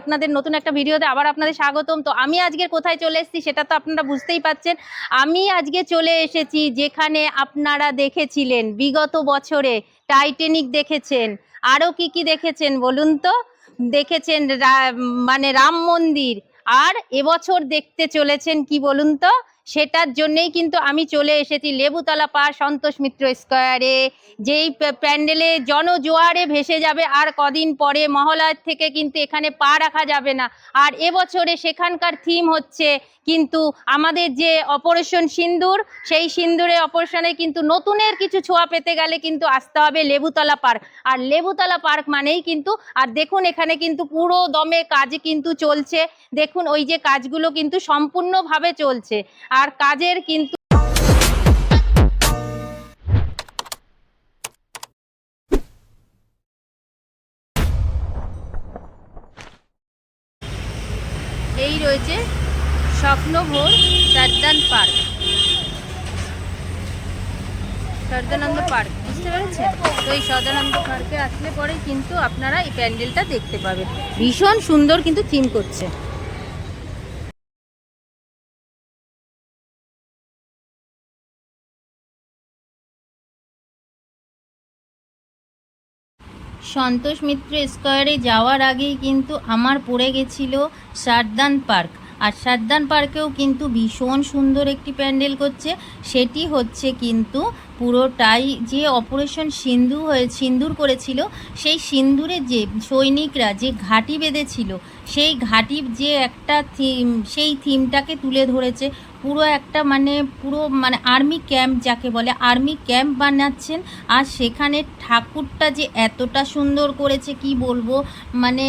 আপনাদের নতুন একটা ভিডিওতে আবার আপনাদের স্বাগতম। তো আমি আজকে কোথায় চলে এসেছি সেটা তো আপনারা বুঝতেই পাচ্ছেন। আমি আজকে চলে এসেছি যেখানে আপনারা দেখেছিলেন বিগত বছরে টাইটেনিক দেখেছেন। আরও কি কি দেখেছেন বলুন তো? দেখেছেন মানে রাম মন্দির। আর এবছর দেখতে চলেছেন কি বলুন তো? সেটার জন্যেই কিন্তু আমি চলে এসেছি লেবুতলা পার সন্তোষ মিত্র স্কোয়ারে। যেই প্যান্ডেলে জনজোয়ারে ভেসে যাবে আর কদিন পরে মহলার থেকে কিন্তু এখানে পা রাখা যাবে না। আর এবছরে সেখানকার থিম হচ্ছে কিন্তু আমাদের যে অপারেশন সিন্দুর, সেই সিন্দুরে অপারেশনে কিন্তু নতুনের কিছু ছোঁয়া পেতে গেলে কিন্তু আসতে হবে লেবুতলা পার্ক আর লেবুতলা পার্ক মানেই কিন্তু, আর দেখুন এখানে কিন্তু পুরো দমে কাজ কিন্তু চলছে। দেখুন ওই যে কাজগুলো কিন্তু সম্পূর্ণভাবে চলছে। আর কাজের কিন্তু এই রয়েছে স্বপ্নভোর সর্দান পার্ক। সর্দানন্দ পার্ক, বুঝতে পেরেছেন? তো এই সর্দানন্দ পার্কে আসলে পরে কিন্তু আপনারা এই প্যান্ডেলটা দেখতে পাবেন। ভীষণ সুন্দর কিন্তু থিম করছে। সন্তোষ মিত্র স্কোয়ারে যাওয়ার আগেই কিন্তু আমার পড়ে গেছিল সারদান পার্ক। আর সারদান পার্কেও কিন্তু ভীষণ সুন্দর একটি প্যান্ডেল করছে। সেটি হচ্ছে কিন্তু পুরোটাই যে অপারেশন সিন্ধু হয়ে সিন্দুর করেছিল, সেই সিন্দুরে যে সৈনিকরা যে ঘাঁটি বেঁধেছিল, সেই ঘাঁটির যে একটা থিম, সেই থিমটাকে তুলে ধরেছে। পুরো একটা মানে পুরো মানে আর্মি ক্যাম্প যাকে বলে আর্মি ক্যাম্প বানাচ্ছেন। আর সেখানে ঠাকুরটা যে এতটা সুন্দর করেছে, কি বলব? মানে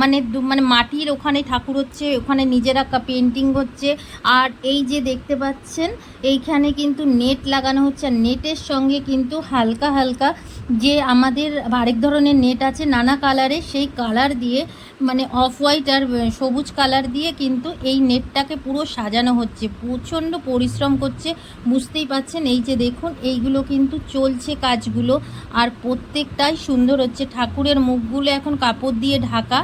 মানে মানে মাটির ওখানে ঠাকুর হচ্ছে, ওখানে নিজেরা পেন্টিং হচ্ছে। আর এই যে দেখতে পাচ্ছেন, এইখানে কিন্তু নেট লাগানো হচ্ছে। আর নেটের সঙ্গে কিন্তু হালকা হালকা যে আমাদের আরেক ধরনের নেট আছে, নানা কালারের সেই কালার দিয়ে মানে অফ হোয়াইট আর সবুজ কালার দিয়ে কিন্তু এই নেটটাকে পুরো সাজানো হচ্ছে। প্রচণ্ড পরিশ্রম করছে, বুঝতেই পাচ্ছেন? এই যে দেখুন, এইগুলো কিন্তু চলছে কাজগুলো আর প্রত্যেকটাই সুন্দর হচ্ছে। ঠাকুরের মুখগুলো এখন কাপড় দিয়ে ঢাকা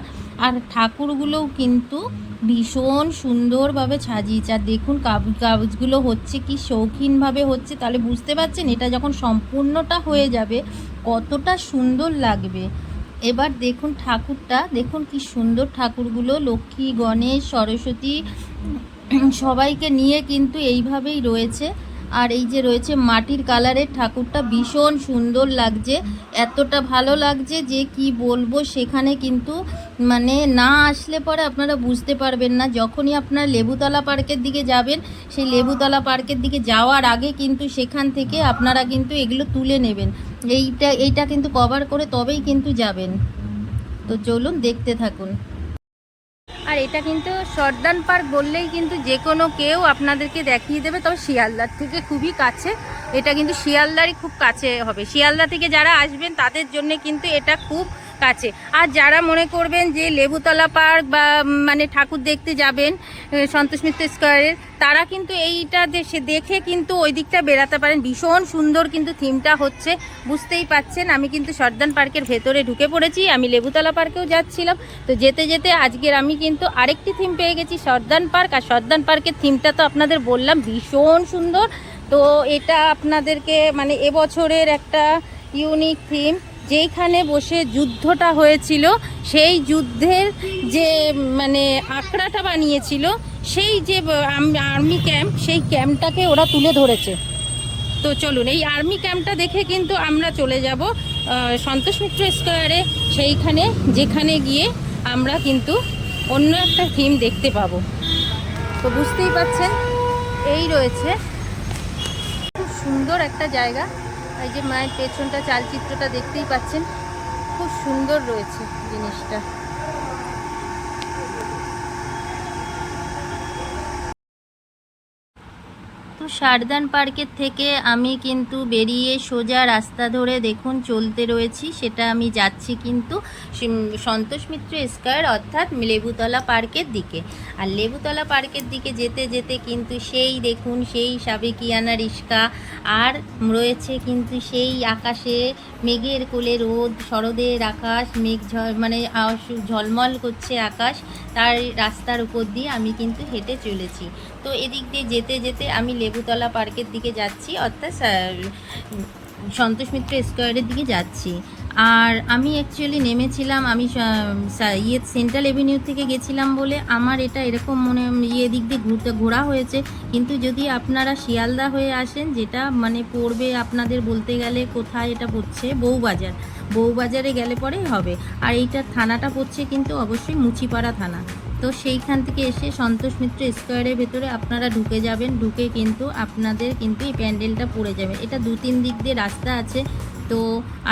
আর ঠাকুরগুলোও কিন্তু ভীষণ সুন্দরভাবে সাজিয়েছে। আর দেখুন কাগজ কাগজগুলো হচ্ছে, কি শৌখিনভাবে হচ্ছে। তাহলে বুঝতে পারছেন, এটা যখন সম্পূর্ণটা হয়ে যাবে কতটা সুন্দর লাগবে। এবার দেখুন ঠাকুরটা, দেখুন কি সুন্দর ঠাকুরগুলো, লক্ষ্মী, গণেশ, সরস্বতী, সবাইকে নিয়ে কিন্তু এইভাবেই রয়েছে। আর এই যে রয়েছে মাটির কালারের ঠাকুরটা ভীষণ সুন্দর লাগছে, এতটা ভালো লাগছে যে কি বলব সেখানে কিন্তু মানে না আসলে পরে আপনারা বুঝতে পারবেন না। যখনই আপনারা লেবুতলা পার্কের দিকে যাবেন, সেই লেবুতলা পার্কের দিকে যাওয়ার আগে কিন্তু সেখান থেকে আপনারা কিন্তু এগুলো তুলে নেবেন। এইটা এইটা কিন্তু কভার করে তবেই কিন্তু যাবেন। তো চলুন দেখতে থাকুন। আর এটা কিন্তু সর্দান পার্ক বললেই কিন্তু যে কোনো কেউ আপনাদেরকে দেখিয়ে দেবে, তবে শিয়ালদার থেকে খুবই কাছে। এটা কিন্তু শিয়ালদারই খুব কাছে হবে। শিয়ালদা থেকে যারা আসবেন, তাদের জন্য কিন্তু এটা খুব কাছে। আর যারা মনে করবেন যে লেবুতলা পার্ক বা মানে ঠাকুর দেখতে যাবেন সন্তোষ মিত্র স্কোয়ারের, তারা কিন্তু এইটা দেশে দেখে কিন্তু ওই দিকটা বেরাতে পারেন। ভীষণ সুন্দর কিন্তু থিমটা হচ্ছে, বুঝতেই পাচ্ছেন। আমি কিন্তু সর্দান পার্কের ভেতরে ঢুকে পড়েছি, আমি লেবুতলা পার্কেও যাচ্ছিলাম। তো যেতে যেতে আজকের আমি কিন্তু আরেকটি থিম পেয়ে গেছি, সর্দান পার্ক। আর সর্দান পার্কের থিমটা তো আপনাদের বললাম, ভীষণ সুন্দর। তো এটা আপনাদেরকে মানে এবছরের একটা ইউনিক থিম। যেইখানে বসে যুদ্ধটা হয়েছিল, সেই যুদ্ধের যে মানে আঁকড়াটা বানিয়েছিল, সেই যে আর্মি ক্যাম্প, সেই ক্যাম্পটাকে ওরা তুলে ধরেছে। তো চলুন, এই আর্মি ক্যাম্পটা দেখে কিন্তু আমরা চলে যাব সন্তোষ মিত্র স্কোয়ারে, সেইখানে, যেখানে গিয়ে আমরা কিন্তু অন্য একটা থিম দেখতে পাবো। তো বুঝতেই পাচ্ছেন, এই রয়েছে। খুব সুন্দর একটা জায়গা। এই যে মায়ের পেছনটা চালচিত্রটা দেখতেই পাচ্ছেন খুব সুন্দর রয়েছে জিনিসটা। সারদান পার্কের থেকে আমি কিন্তু বেরিয়ে সোজা রাস্তা ধরে দেখুন চলতে রয়েছি, সেটা আমি যাচ্ছি কিন্তু সন্তোষ মিত্র স্কয়ার অর্থাৎ লেবুতলা পার্কের দিকে। আর লেবুতলা পার্কের দিকে যেতে যেতে কিন্তু সেই দেখুন, সেই সাবেকিয়ানা রিস্কা, আর রয়েছে কিন্তু সেই আকাশে মেঘের কোলে রোদ, শরদের আকাশ, মেঘ মানে ঝলমল করছে আকাশ তার রাস্তার উপর দিয়ে আমি কিন্তু হেঁটে চলেছি। তো এদিক দিয়ে যেতে যেতে আমি লেবুতলা পার্কের দিকে যাচ্ছি, অর্থাৎ সন্তোষ মিত্র স্কোয়ারের দিকে যাচ্ছি। আর আমি অ্যাকচুয়ালি নেমেছিলাম, আমি ইয়ে সেন্ট্রাল এভিনিউ থেকে গেছিলাম বলে আমার এটা এরকম মনে ইয়ে দিক দিয়ে ঘুরতে, ঘোরা হয়েছে। কিন্তু যদি আপনারা শিয়ালদা হয়ে আসেন, যেটা মানে পড়বে আপনাদের বলতে গেলে কোথায় এটা পড়ছে বউবাজার। বউবাজারে গেলে পরেই হবে। আর এইটার থানাটা পড়ছে কিন্তু অবশ্যই মুচিপাড়া থানা। তো সেইখান থেকে এসে সন্তোষ মিত্র স্কোয়ারের ভেতরে আপনারা ঢুকে যাবেন। ঢুকে কিন্তু আপনাদের কিন্তু এই প্যান্ডেলটা পড়ে যাবে। এটা দু তিন দিক দিয়ে রাস্তা আছে। তো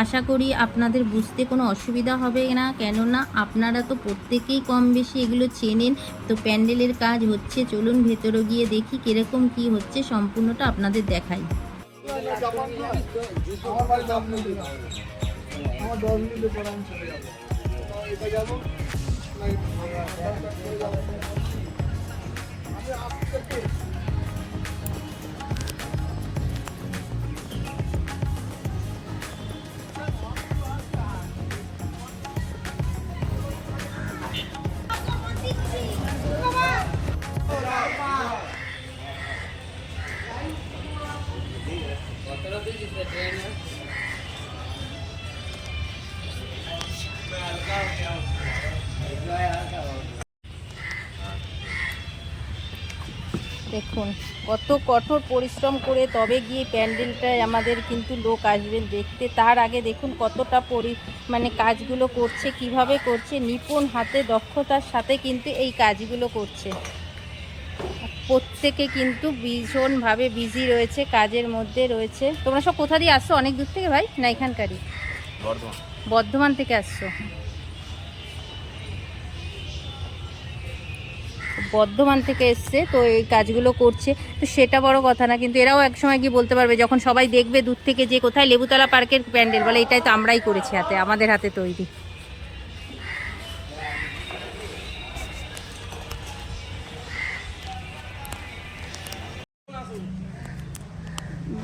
আশা করি আপনাদের বুঝতে কোনো অসুবিধা হবে না। কেননা আপনারা তো প্রত্যেকেই কম বেশি এগুলো চেনেন। তো প্যান্ডেলের কাজ হচ্ছে, চলুন ভেতরে গিয়ে দেখি কীরকম কি হচ্ছে। সম্পূর্ণটা আপনাদের দেখাই। আমার বাড়ি দেখুন কত কঠোর পরিশ্রম করে তবে গিয়ে প্যান্ডেলটায় আমাদের কিন্তু লোক আসবেন দেখতে। তার আগে দেখুন কতটা পরি মানে কাজগুলো করছে কীভাবে করছে নিপুণ হাতে দক্ষতার সাথে কিন্তু এই কাজগুলো করছে। প্রত্যেকে কিন্তু ভীষণভাবে বিজি রয়েছে কাজের মধ্যে রয়েছে। তোমরা সব কোথা দিয়ে আসছো? অনেক দূর থেকে ভাই? না এখানকারই? বর্ধমান। বর্ধমান থেকে আসছো? বর্ধমান থেকে এসছে, তো এই কাজগুলো করছে। তো সেটা বড় কথা না, কিন্তু এরাও একসময় গিয়ে বলতে পারবে, যখন সবাই দেখবে দূর থেকে যে কোথায় লেবুতলা পার্কের প্যান্ডেল, বলে এটাই তো আমরাই করেছি হাতে, আমাদের হাতে তৈরি।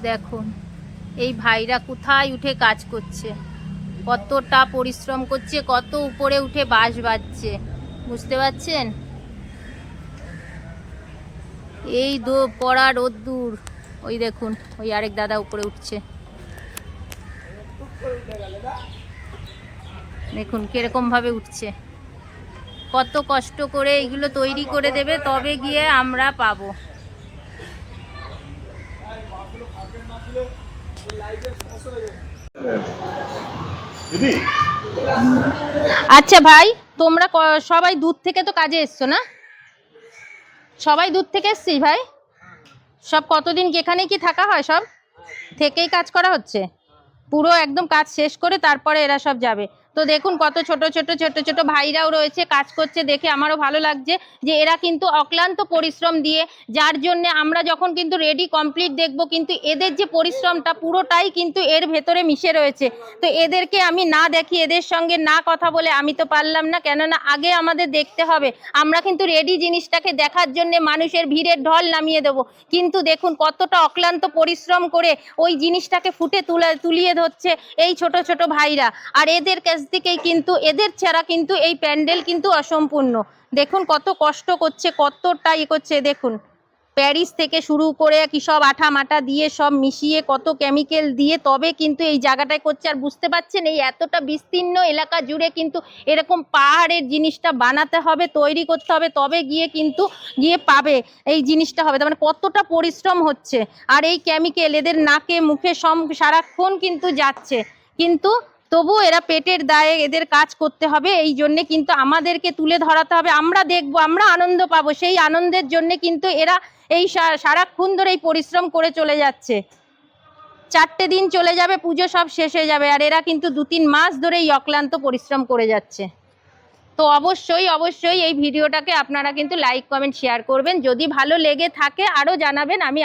দেখুন এই ভাইরা কোথায় উঠে কাজ করছে, কতটা পরিশ্রম করছে, কত উপরে উঠে বাঁশ বাজছে, বুঝতে পারছেন? এই দো পড়া রোদ্দুর। ওই দেখুন ওই আরেক দাদা উপরে উঠছে। দেখুন কীরকম ভাবে উঠছে। কত কষ্ট করে এইগুলো তৈরি করে দেবে তবে গিয়ে আমরা পাবো। আচ্ছা ভাই তোমরা ক- সবাই দূর থেকে তো কাজে এসছো না? সবাই দূর থেকে এসছিস ভাই? সব কতদিন এখানে কি থাকা হয় সব? থেকেই কাজ করা হচ্ছে? পুরো একদম কাজ শেষ করে তারপরে এরা সব যাবে। তো দেখুন কত ছোট ছোট ছোট ছোট ভাইরাও রয়েছে, কাজ করছে দেখে আমারও ভালো লাগছে যে এরা কিন্তু অক্লান্ত পরিশ্রম দিয়ে, যার জন্য আমরা যখন কিন্তু রেডি কমপ্লিট দেখব কিন্তু এদের যে পরিশ্রমটা পুরোটাই কিন্তু এর ভেতরে মিশে রয়েছে। তো এদেরকে আমি না দেখি, এদের সঙ্গে না কথা বলে আমি তো পারলাম না, কেননা আগে আমাদের দেখতে হবে। আমরা কিন্তু রেডি জিনিসটাকে দেখার জন্য মানুষের ভিড়ের ঢল নামিয়ে দেব। কিন্তু দেখুন কতটা অক্লান্ত পরিশ্রম করে ওই জিনিসটাকে ফুটে তুলে, তুলিয়ে ধরছে এই ছোট ছোট ভাইরা। আর এদের কাছ থেকেই কিন্তু, এদের ছাড়া কিন্তু এই প্যান্ডেল কিন্তু অসম্পূর্ণ। দেখুন কত কষ্ট করছে, কতটা ইয়ে করছে, দেখুন। প্যারিস থেকে শুরু করে কি সব আঠা মাটা দিয়ে, সব মিশিয়ে কত কেমিক্যাল দিয়ে, তবে কিন্তু এই জায়গাটায় করছে, আর বুঝতে পারছেন এই এতটা বিস্তীর্ণ এলাকা জুড়ে কিন্তু এরকম পাহাড়ের জিনিসটা বানাতে হবে, তৈরি করতে হবে, তবে গিয়ে কিন্তু গিয়ে পাবে এই জিনিসটা হবে। তার মানে কতটা পরিশ্রম হচ্ছে, আর এই কেমিক্যাল এদের নাকে, মুখে সম, সারাক্ষণ কিন্তু যাচ্ছে। কিন্তু তবু এরা পেটের দায়ে এদের কাজ করতে হবে, এই জন্যে কিন্তু আমাদেরকে তুলে ধরাতে হবে। আমরা দেখব, আমরা আনন্দ পাবো, সেই আনন্দের জন্যে কিন্তু এরা এই সারাক্ষণ ধরে এই পরিশ্রম করে চলে যাচ্ছে। চারটে দিন চলে যাবে, পুজো সব শেষ হয়ে যাবে, আর এরা কিন্তু দু তিন মাস ধরে এই অক্লান্ত পরিশ্রম করে যাচ্ছে। তো অবশ্যই অবশ্যই এই ভিডিওটাকে আপনারা কিন্তু লাইক কমেন্ট শেয়ার করবেন। যদি ভালো লেগে থাকে, আরও জানাবেন, আমি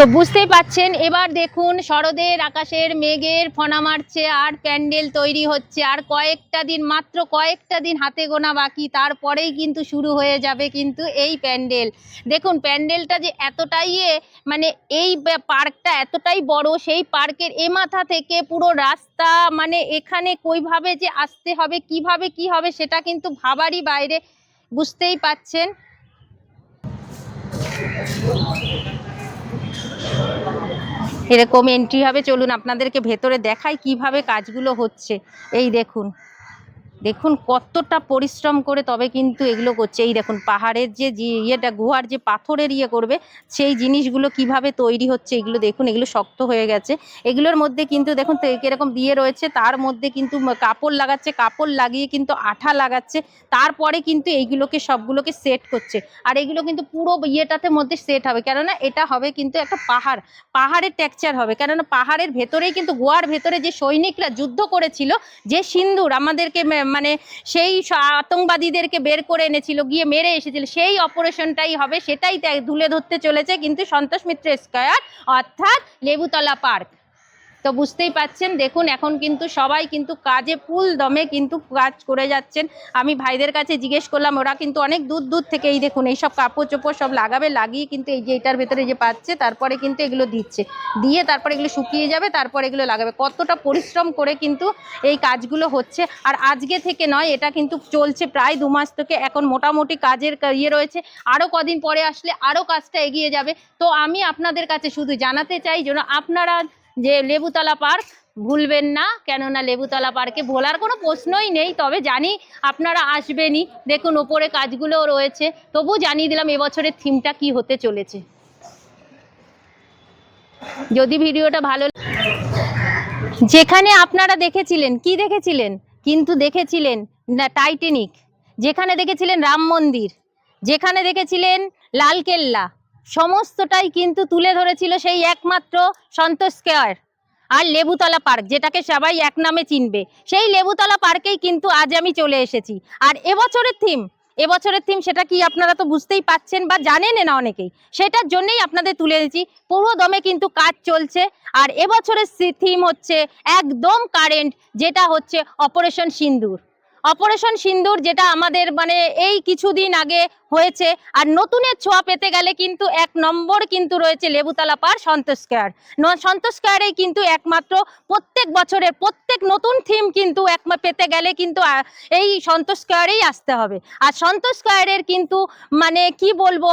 তো বুঝতেই পাচ্ছেন, এবার দেখুন শরদের, আকাশের মেঘের ফনা মারছে, আর প্যান্ডেল তৈরি হচ্ছে, আর কয়েকটা দিন, মাত্র কয়েকটা দিন হাতে গোনা বাকি, তারপরেই কিন্তু শুরু হয়ে যাবে কিন্তু এই প্যান্ডেল। দেখুন প্যান্ডেলটা যে এতটাই মানে এই পার্কটা এতটাই বড়, সেই পার্কের এ মাথা থেকে পুরো রাস্তা মানে এখানে কইভাবে যে আসতে হবে, কীভাবে কি হবে, সেটা কিন্তু ভাবারই বাইরে, বুঝতেই পাচ্ছেন। এরকম এন্ট্রি হবে চলুন আপনাদেরকে ভেতরে দেখাই কীভাবে কাজগুলো হচ্ছে। এই দেখুন। দেখুন কতটা পরিশ্রম করে তবে কিন্তু এগুলো করছে। এই দেখুন, পাহাড়ের যে ইয়েটা, গুহার যে পাথরের ইয়ে করবে, সেই জিনিসগুলো কীভাবে তৈরি হচ্ছে এগুলো দেখুন, এগুলো শক্ত হয়ে গেছে। এগুলোর মধ্যে কিন্তু দেখুন কীরকম দিয়ে রয়েছে, তার মধ্যে কিন্তু কাপড় লাগাচ্ছে, কাপড় লাগিয়ে কিন্তু আঠা লাগাচ্ছে, তারপরে কিন্তু এইগুলোকে সবগুলোকে সেট করছে। আর এগুলো কিন্তু পুরো ইয়েটাতে মধ্যে সেট হবে, কেননা এটা হবে কিন্তু একটা পাহাড়, পাহাড়ের টেকচার হবে, কেননা পাহাড়ের ভেতরেই কিন্তু গোয়ার ভেতরে যে সৈনিকরা যুদ্ধ করেছিল, যে সিন্দুর আমাদেরকে মানে সেই আতঙ্কবাদীদেরকে বের করে এনেছিল, গিয়ে মেরে এসেছিল। সেই অপারেশনটাই হবে, সেটাই তুলে ধরতে চলেছে কিন্তু সন্তোষ মিত্র স্কোয়ার, অর্থাৎ লেবুতলা পার্ক। তো বুঝতেই পাচ্ছেন, দেখুন এখন কিন্তু সবাই কিন্তু কাজে ফুল দমে কিন্তু কাজ করে যাচ্ছেন। আমি ভাইদের কাছে জিজ্ঞেস করলাম, ওরা কিন্তু অনেক দূর দূর থেকে এই দেখুন, এইসব কাপড় চোপড় সব লাগাবে, লাগিয়ে কিন্তু এই যে এটার ভেতরে যে পাচ্ছে, তারপরে কিন্তু এগুলো দিচ্ছে। দিয়ে তারপরে এগুলো শুকিয়ে যাবে, তারপরে এগুলো লাগাবে। কতটা পরিশ্রম করে কিন্তু এই কাজগুলো হচ্ছে। আর আজকে থেকে নয়, এটা কিন্তু চলছে প্রায় দু মাস থেকে, এখন মোটামুটি কাজের ইয়ে রয়েছে। আরও কদিন পরে আসলে আরও কাজটা এগিয়ে যাবে। তো আমি আপনাদের কাছে শুধু জানাতে চাই যেন আপনারা যে লেবুতলা পার্ক ভুলবেন না, কেননা লেবুতলা পার্কে ভোলার কোনো প্রশ্নই নেই, তবে জানি আপনারা আসবেনই। দেখুন, ওপরে কাজগুলোও রয়েছে, তবু জানিয়ে দিলাম এবছরের থিমটা কি হতে চলেছে। যদি ভিডিওটা ভালো যেখানে আপনারা দেখেছিলেন, কি দেখেছিলেন? কিন্তু দেখেছিলেন না, টাইটানিক। যেখানে দেখেছিলেন রাম মন্দির। যেখানে দেখেছিলেন লালকেল্লা। সমস্তটাই কিন্তু তুলে ধরেছিল সেই একমাত্র সন্তোষ কেয়ার আর লেবুতলা পার্ক, যেটাকে সবাই এক নামে চিনবে। সেই লেবুতলা পার্কেই কিন্তু আজ আমি চলে এসেছি। আর এবছরের থিম এবছরের থিম সেটা কি আপনারা তো বুঝতেই পাচ্ছেন বা জানেন না অনেকেই, সেটার জন্যই আপনাদের তুলে এনেছি। পুরো দমে কিন্তু কাজ চলছে। আর এবছরের থিম হচ্ছে একদম কারেন্ট, যেটা হচ্ছে অপারেশন সিন্দুর। অপারেশন সিন্দুর যেটা আমাদের মানে এই কিছুদিন আগে হয়েছে, আর নতুনের ছোঁয়া পেতে গেলে কিন্তু এক নম্বর কিন্তু রয়েছে লেবুতলা পার সন্তোষ কেয়ার ন- সন্তোষ কেয়ারেই কিন্তু একমাত্র প্রত্যেক বছরের প্রত্যেক নতুন থিম কিন্তু এক পেতে গেলে কিন্তু এই সন্তোষ স্কোয়ারেই আসতে হবে। আর সন্তোষ স্কোয়ারের কিন্তু মানে কি বলব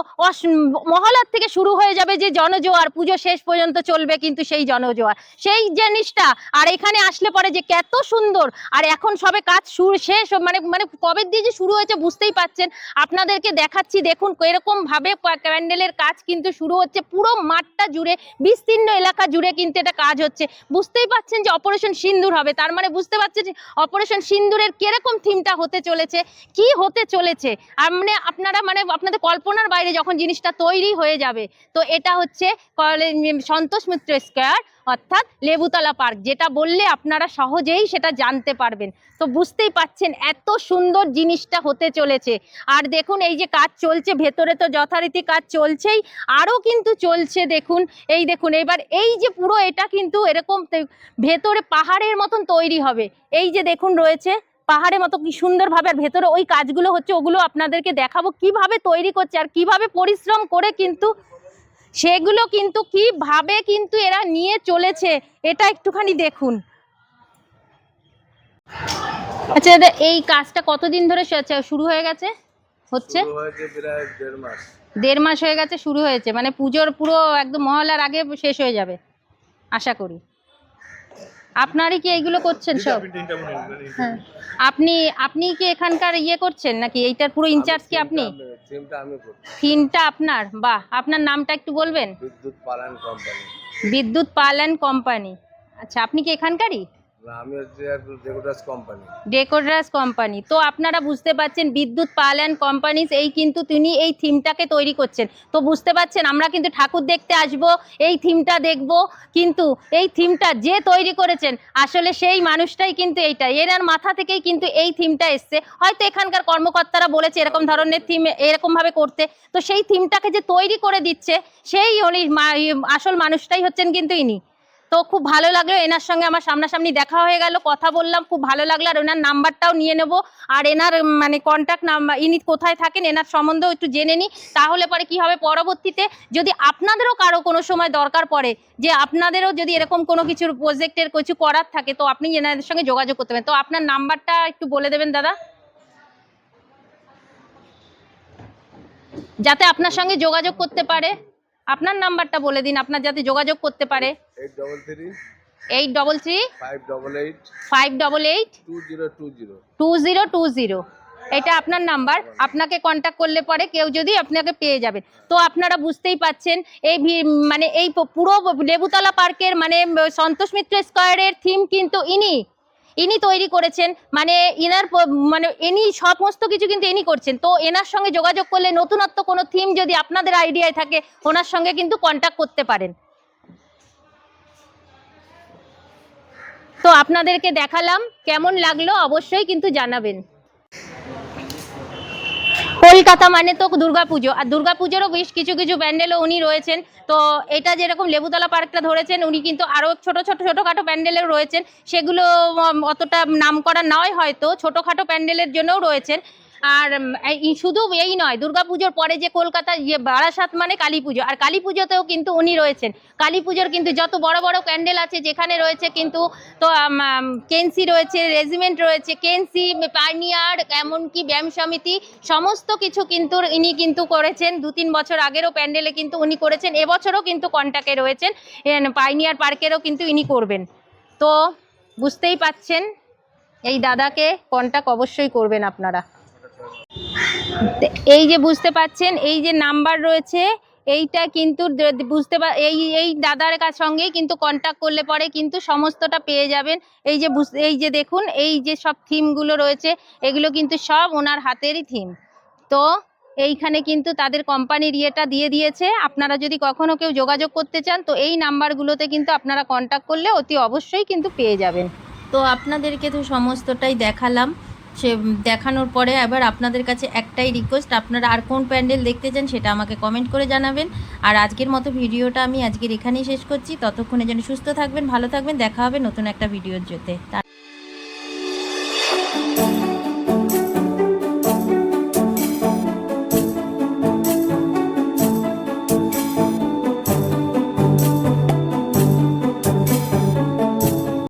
মহলার থেকে শুরু হয়ে যাবে যে জনজোয়ার, পুজো শেষ পর্যন্ত চলবে কিন্তু সেই জনজোয়ার। সেই জিনিসটা, আর এখানে আসলে পরে যে কত সুন্দর, আর এখন সবে কাজ শুরু, শেষ মানে মানে কবের দিয়ে যে শুরু হয়েছে বুঝতেই পাচ্ছেন আপনাদেরকে দেখাচ্ছি, দেখুন এরকম ভাবে প্যান্ডেলের কাজ কিন্তু শুরু হচ্ছে। পুরো মাঠটা জুড়ে, বিস্তীর্ণ এলাকা জুড়ে কিন্তু এটা কাজ হচ্ছে। বুঝতেই পাচ্ছেন যে অপারেশন সিন্দুর হবে। তার মানে বুঝতে পারছেন যে অপারেশন সিন্দুরের কীরকম থিমটা হতে চলেছে, কি হতে চলেছে। মানে আপনারা মানে আপনাদের কল্পনার বাইরে যখন জিনিসটা তৈরি হয়ে যাবে, তো এটা হচ্ছে সন্তোষ মিত্র স্কোয়ার অর্থাৎ লেবুতলা পার্ক, যেটা বললে আপনারা সহজেই সেটা জানতে পারবেন। তো বুঝতেই পাচ্ছেন এত সুন্দর জিনিসটা হতে চলেছে। আর দেখুন, এই যে কাজ চলছে, ভেতরে তো যথারীতি কাজ চলছেই, আরও কিন্তু চলছে দেখুন। এই দেখুন, এবার এই যে পুরো এটা কিন্তু এরকম ভেতরে পাহাড়ের মতন তৈরি হবে। এই যে দেখুন রয়েছে, পাহাড়ের মতো কি সুন্দরভাবে, আর ভেতরে ওই কাজগুলো হচ্ছে, ওগুলো আপনাদেরকে দেখাবো। কীভাবে তৈরি করছে, আর কীভাবে পরিশ্রম করে কিন্তু সেগুলো কিন্তু কীভাবে কিন্তু এরা নিয়ে চলেছে এটা একটুখানি দেখুন। আচ্ছা দাদা এই কাজটা কতদিন ধরে শুরু হয়ে গেছে? হচ্ছে? দেড় মাস। হয়ে গেছে শুরু হয়েছে। মানে পুজোর পুরো একদম মহলার আগে শেষ হয়ে যাবে আশা করি। আপনারই কি এইগুলো করছেন সব? হ্যাঁ আপনি আপনি কি এখানকার ইয়ে করছেন নাকি? এইটার পুরো ইনচার্জ কি আপনি? থিমটা আপনার? বাহ আপনার নামটা একটু বলবেন? বিদ্যুৎ পাল্যান্ড কোম্পানি বিদ্যুৎ পাল অ্যান্ড কোম্পানি আচ্ছা আপনি কি এখানকারই? ডেকোড্রাস কোম্পানি তো আপনারা বুঝতে পাচ্ছেন বিদ্যুৎ পাল অ্যান্ড কোম্পানিজ এই কিন্তু তিনি এই থিমটাকে তৈরি করছেন। তো বুঝতে পাচ্ছেন আমরা কিন্তু ঠাকুর দেখতে আসব এই থিমটা দেখব কিন্তু এই থিমটা যে তৈরি করেছেন আসলে সেই মানুষটাই কিন্তু এইটা। এনার মাথা থেকেই কিন্তু এই থিমটা এসছে। হয়তো এখানকার কর্মকর্তারা বলেছে এরকম ধরনের থিম এরকমভাবে করতে। তো সেই থিমটাকে যে তৈরি করে দিচ্ছে সেই আসল মানুষটাই হচ্ছেন কিন্তু ইনি। তো খুব ভালো লাগল এনার সঙ্গে আমার সামনাসামনি দেখা হয়ে গেল, কথা বললাম, খুব ভালো লাগল, আর ওনার নাম্বারটাও নিয়ে নেব। আর এনার মানে কন্ট্যাক্ট নাম্বার, ইনি কোথায় থাকেন, এনার সম্বন্ধেও একটু জেনে নিই, তাহলে পরে কি হবে পরবর্তীতে, যদি আপনাদেরও কারও কোনো সময় দরকার পড়ে, যে আপনাদেরও যদি এরকম কোনো কিছুর প্রজেক্টের কিছু করার থাকে, তো আপনি এনাদের সঙ্গে যোগাযোগ করতে পারেন। তো আপনার নাম্বারটা একটু বলে দেবেন, দাদা। যাতে আপনার সঙ্গে যোগাযোগ করতে পারে। আপনার নাম্বারটা বলে দিন আপনার যাতে যোগাযোগ করতে পারে। Eight double three five double eight two zero two zero. এটা আপনার নাম্বার আপনাকে কন্ট্যাক্ট করলে পরে কেউ যদি আপনাকে পেয়ে যাবে তো আপনারা বুঝতেই পাচ্ছেন এই মানে এই পুরো লেবুতলা পার্কের মানে সন্তোষ মিত্র স্কোয়ারের থিম কিন্তু ইনি। ইনি তৈরি করেছেন মানে ইনার মানে ইনি সমস্ত কিছু কিন্তু ইনি করছেন। তো এনার সঙ্গে যোগাযোগ করলে নতুনত্ব কোনো থিম যদি আপনাদের আইডিয়ায় থাকে, ওনার সঙ্গে কিন্তু কন্ট্যাক্ট করতে পারেন। তো আপনাদেরকে দেখালাম, কেমন লাগল অবশ্যই কিন্তু জানাবেন। কলকাতা মানে তো দুর্গাপুজো। আর দুর্গাপুজোরও বেশ কিছু কিছু প্যান্ডেলও উনি রয়েছেন। তো এটা যেরকম লেবুতলা পার্কটা ধরেছেন, উনি কিন্তু আরও ছোট ছোট, ছোটোখাটো প্যান্ডেলেও রয়েছেন। সেগুলো অতটা নাম করা নয় হয়তো, ছোটোখাটো প্যান্ডেলের জন্যও রয়েছেন। আর শুধু এই নয়, দুর্গাপুজোর পরে যে কলকাতা ইয়ে বারাসাত মানে কালী পুজো, আর কালী পুজোতেও কিন্তু উনি রয়েছেন। কালী পুজোর কিন্তু যত বড় বড় প্যান্ডেল আছে, যেখানে রয়েছে কিন্তু, তো কেনসি রয়েছে, রেজিমেন্ট রয়েছে, কেনসি পাইনিয়ার এমনকি ব্যায়াম সমিতি, সমস্ত কিছু কিন্তু ইনি কিন্তু করেছেন। দু তিন বছর আগেরও প্যান্ডেলে কিন্তু উনি করেছেন, এবছরও কিন্তু কন্ট্যাক্টে রয়েছেন পাইনিয়ার পার্কেরও কিন্তু ইনি করবেন। তো, বুঝতেই পাচ্ছেন, এই দাদাকে কন্ট্যাক্ট অবশ্যই করবেন আপনারা। এই যে বুঝতে পাচ্ছেন, এই যে নাম্বার রয়েছে, এইটা কিন্তু বুঝতে পা, এই এই দাদার কাছ সঙ্গেই কিন্তু কন্ট্যাক্ট করলে পরে কিন্তু সমস্তটা পেয়ে যাবেন। এই যে এই যে দেখুন, এই যে সব থিমগুলো রয়েছে, এগুলো কিন্তু সব ওনার হাতেরই থিম তো এইখানে কিন্তু তাদের কোম্পানির ইয়েটা দিয়ে দিয়েছে। আপনারা যদি কখনো কেউ যোগাযোগ করতে চান, তো এই নাম্বারগুলোতে কিন্তু আপনারা কন্ট্যাক্ট করলে অতি অবশ্যই কিন্তু পেয়ে যাবেন। তো আপনাদেরকে তো সমস্তটাই দেখালাম। সে দেখানোর পরে এবার আপনাদের কাছে একটাই রিকোয়েস্ট আপনারা আর কোন প্যান্ডেল দেখতে চান সেটা আমাকে কমেন্ট করে জানাবেন। আর আজকের মতো ভিডিওটা আমি আজকের এখানেই শেষ করছি। ততক্ষণে যেন সুস্থ থাকবেন, ভালো থাকবেন। দেখা হবে নতুন একটা ভিডিওর জোতে।